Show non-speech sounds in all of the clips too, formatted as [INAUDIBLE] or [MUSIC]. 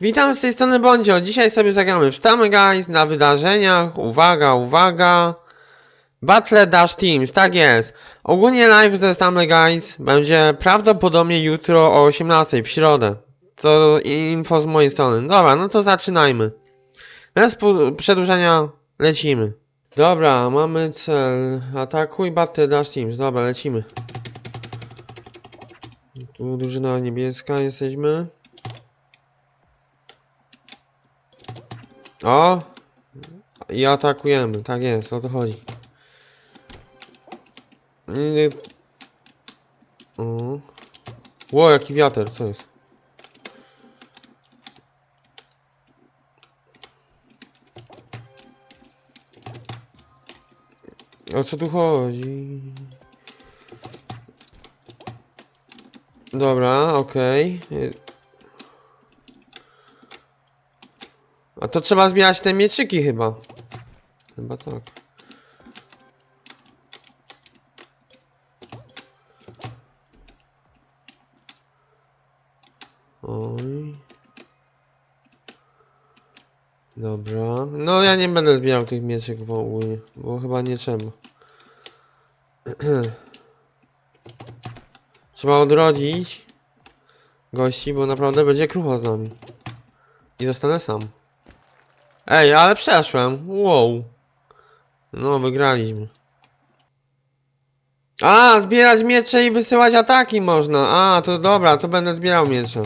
Witam z tej strony Bondzio. Dzisiaj sobie zagramy w Stamy Guys na wydarzeniach. Uwaga, uwaga. Battle Dash Teams, tak jest. Ogólnie live ze Stamy Guys będzie prawdopodobnie jutro o 18 w środę. To info z mojej strony. Dobra, no to zaczynajmy. Bez przedłużenia lecimy. Dobra, mamy cel. Atakuj Battle Dash Teams. Dobra, lecimy. Tu drużyna niebieska jesteśmy. O! I atakujemy, tak jest, o to chodzi. Nie- O. Ło, jaki wiatr, co jest? O co tu chodzi? Dobra, okej. A to trzeba zbierać te mieczyki chyba. Chyba tak. Oj. Dobra. No ja nie będę zbierał tych mieczyków ogólnie, bo chyba nie trzeba. [CLEARS THROAT] trzeba odrodzić gości, bo naprawdę będzie krucho z nami. I zostanę sam. Ej, ale przeszłem. Wow. No, wygraliśmy. A, zbierać miecze i wysyłać ataki można. A, to dobra, to będę zbierał miecze.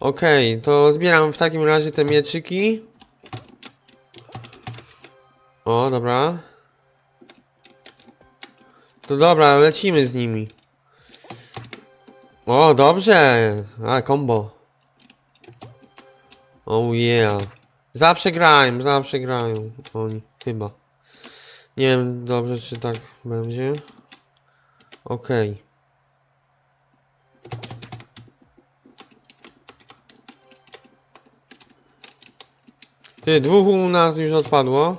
Okej, to zbieram w takim razie te mieczyki. O, dobra. To dobra, lecimy z nimi. O, dobrze. A, combo. Oh yeah. Zawsze grają, zawsze grają oni, chyba. Nie wiem dobrze, czy tak będzie. Okej. Ty, dwóch u nas już odpadło.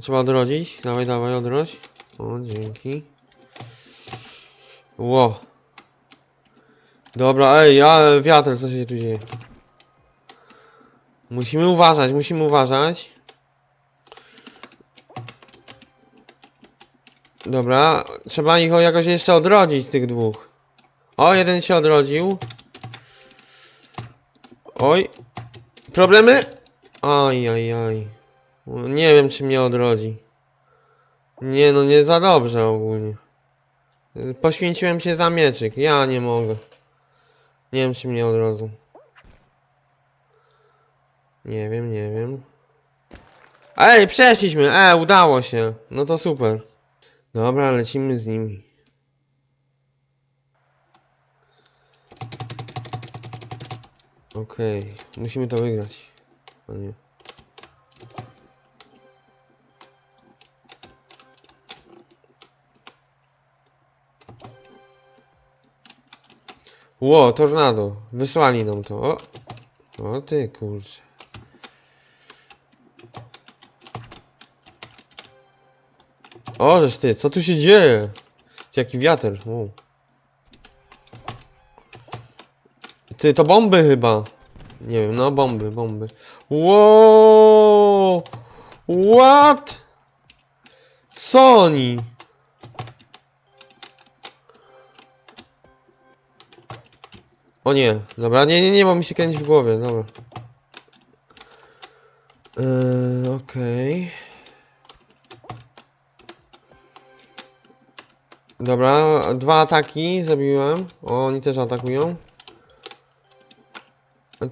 Trzeba odrodzić. Dawaj, dawaj, odrodź. O, dzięki. Ło. Dobra, ej, ale wiatr, co się tu dzieje? Musimy uważać, musimy uważać. Dobra, trzeba ich jakoś jeszcze odrodzić, tych dwóch. O, jeden się odrodził. Oj. Problemy? Aj, aj, aj. Nie wiem, czy mnie odrodzi. Nie, no nie za dobrze ogólnie. Poświęciłem się za mieczyk. Ja nie mogę. Nie wiem, czy mnie odrodzą. Nie wiem, nie wiem. Ej, przeszliśmy! E, udało się. No to super. Dobra, lecimy z nimi. Okej, musimy to wygrać. O nie. Ło, tornado. Wysłali nam to. O, o ty kurczę. O, żeż ty, co tu się dzieje? Ty, Jaki wiatr. O. Ty, to bomby chyba. Nie wiem, no bomby, bomby. Wow! What? Oni? O nie, dobra, nie, nie, nie, bo mi się kręci w głowie, dobra. Yy, okej. Dobra, dwa ataki zabiłem. O, oni też atakują.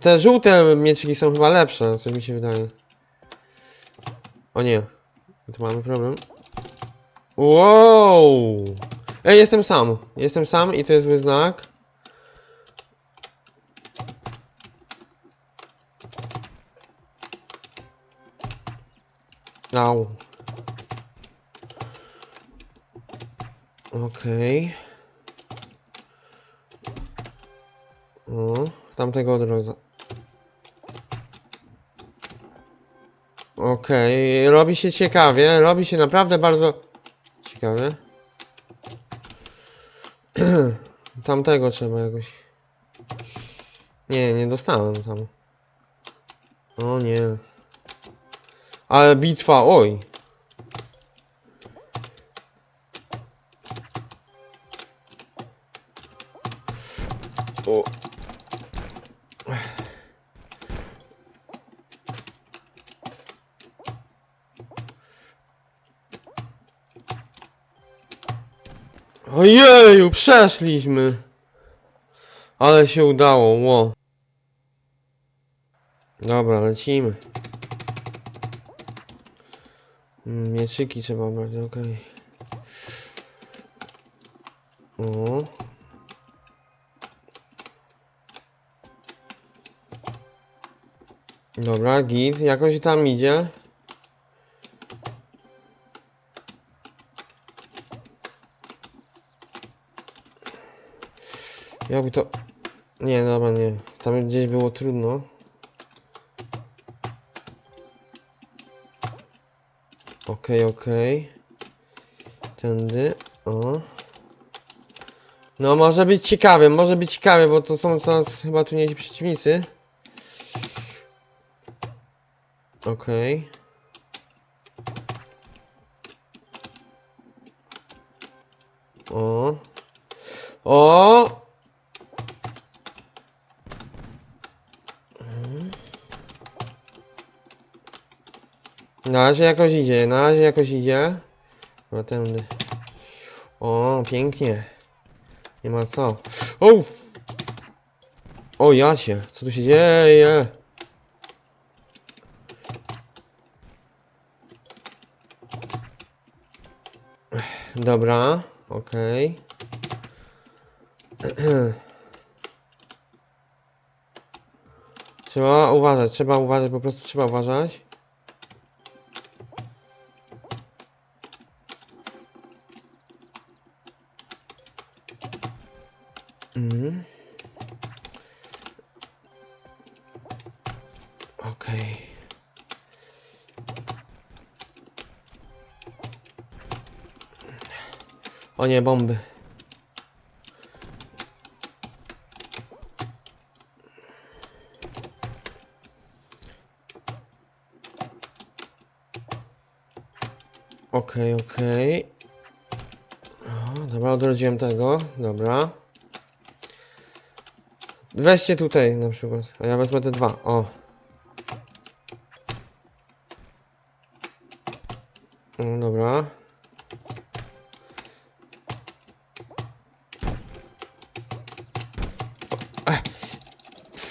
Te żółte mieczyki są chyba lepsze, coś mi się wydaje. O nie. Tu mamy problem. Wow! Ej, jestem sam. Jestem sam i to jest zły znak. Au. Okej. O, tamtego odrodza. Okej, robi się ciekawie, robi się naprawdę bardzo ciekawie. [CLEARS THROAT] Tamtego trzeba jakoś. Nie, nie dostałem tam. O nie. Ale bitwa, oj. O. Ojeju, przeszliśmy. Ale się udało, ło. Dobra, lecimy. Mm, Mieczyki trzeba brać, okej. O. Dobra, git, jakoś tam idzie. Jakby to... Nie, dobra, nie. Tam gdzieś było trudno. Okej, okej. Tędy, o. No, może być ciekawie, może być ciekawie, bo to są coraz chyba tu nie przeciwnicy. Okej. O. O! Na razie jakoś idzie, na razie jakoś idzie. No tędy. O, pięknie. Nie ma co. Uff! O, jacie, co tu się dzieje? Dobra, okej. [CLEARS THROAT] Trzeba uważać, trzeba uważać, po prostu trzeba uważać. Mhm. Okej. O nie, bomby. Okej, okej. O, Dobra, odrodziłem tego. Dobra. Weźcie tutaj na przykład. A ja wezmę te dwa. O. Mm, Dobra. Ech.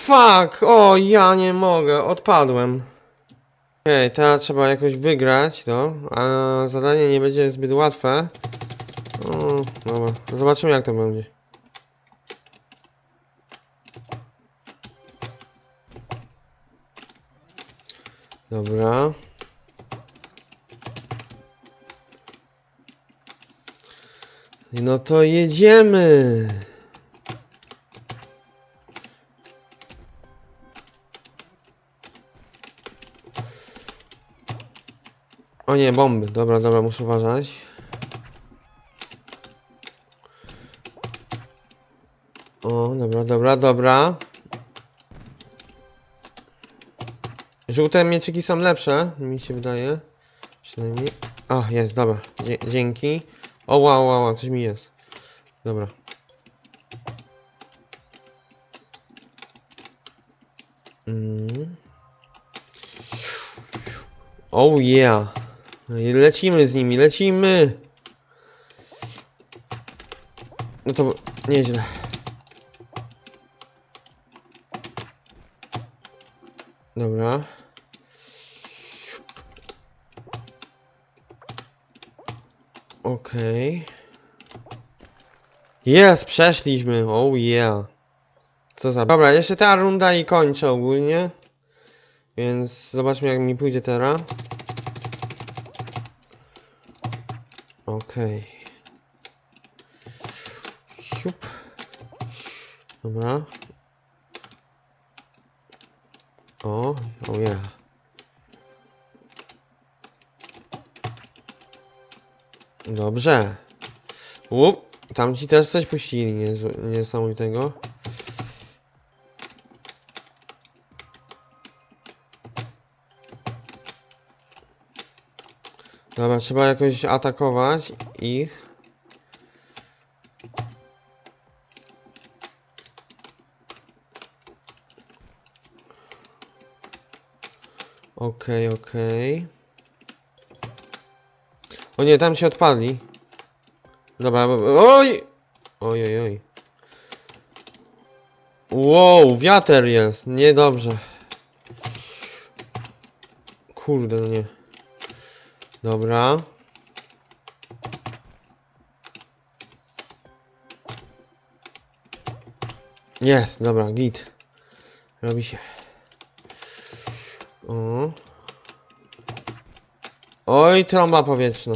Fuck! O, ja nie mogę. Odpadłem. Okej, teraz trzeba jakoś wygrać to, a zadanie nie będzie zbyt łatwe. O, dobra. Zobaczymy jak to będzie. Dobra. No to jedziemy. O nie, bomby. Dobra, dobra, muszę uważać. O, dobra, dobra, dobra. Żółte mieczyki są lepsze, mi się wydaje. Przynajmniej. O, jest, dobra. Dzie dzięki. O, wow, wow, wow, coś mi jest. Dobra. Mm. Oh yeah. No i lecimy z nimi, lecimy. No to nieźle. Dobra. Okej. Jest, przeszliśmy. Oh yeah. Co za... Dobra, jeszcze ta runda i kończę ogólnie. Więc zobaczmy jak mi pójdzie teraz. Okej. Siup. Dobra. O, oh yeah. Dobrze. Łup, tam ci też coś puścili niez- niesamowitego. Dobra, trzeba jakoś atakować ich. Okej, okej. O nie, tam się odpadli. Dobra, oj! Oj, oj, oj. Wow, wiater jest, niedobrze. Kurde, no nie. Dobra. Jest, dobra, git. Robi się. O. Oj, trąba powietrzna.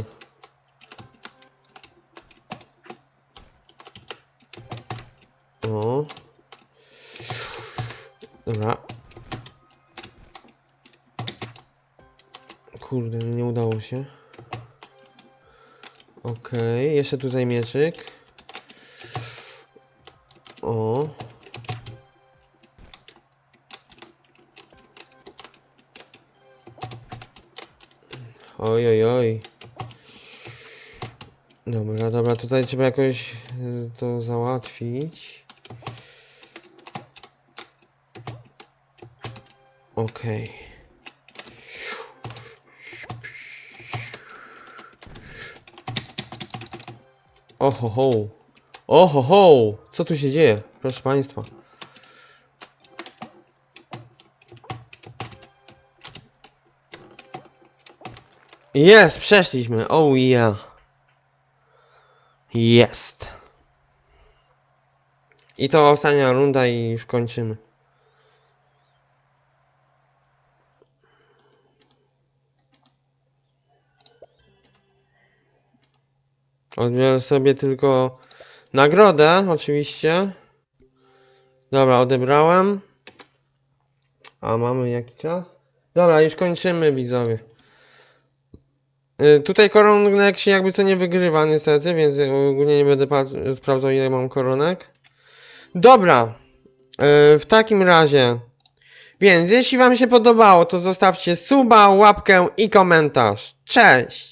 Kurde, no nie udało się. Okej, jeszcze tutaj mieczyk. O. Oj, oj, oj. Dobra, dobra, tutaj trzeba jakoś y, to załatwić. Okej. Oho, ho. Oho, ho. Co tu się dzieje? Proszę Państwa. Jest, przeszliśmy. Oh yeah. Jest. I to ostatnia runda i już kończymy. Odbiorę sobie tylko nagrodę, oczywiście. Dobra, odebrałem. A mamy jaki czas? Dobra, już kończymy, widzowie. Y, Tutaj koronek się jakby co nie wygrywa niestety, więc ogólnie nie będę sprawdzał ile mam koronek. Dobra, y, w takim razie, więc jeśli wam się podobało, to zostawcie suba, łapkę i komentarz. Cześć!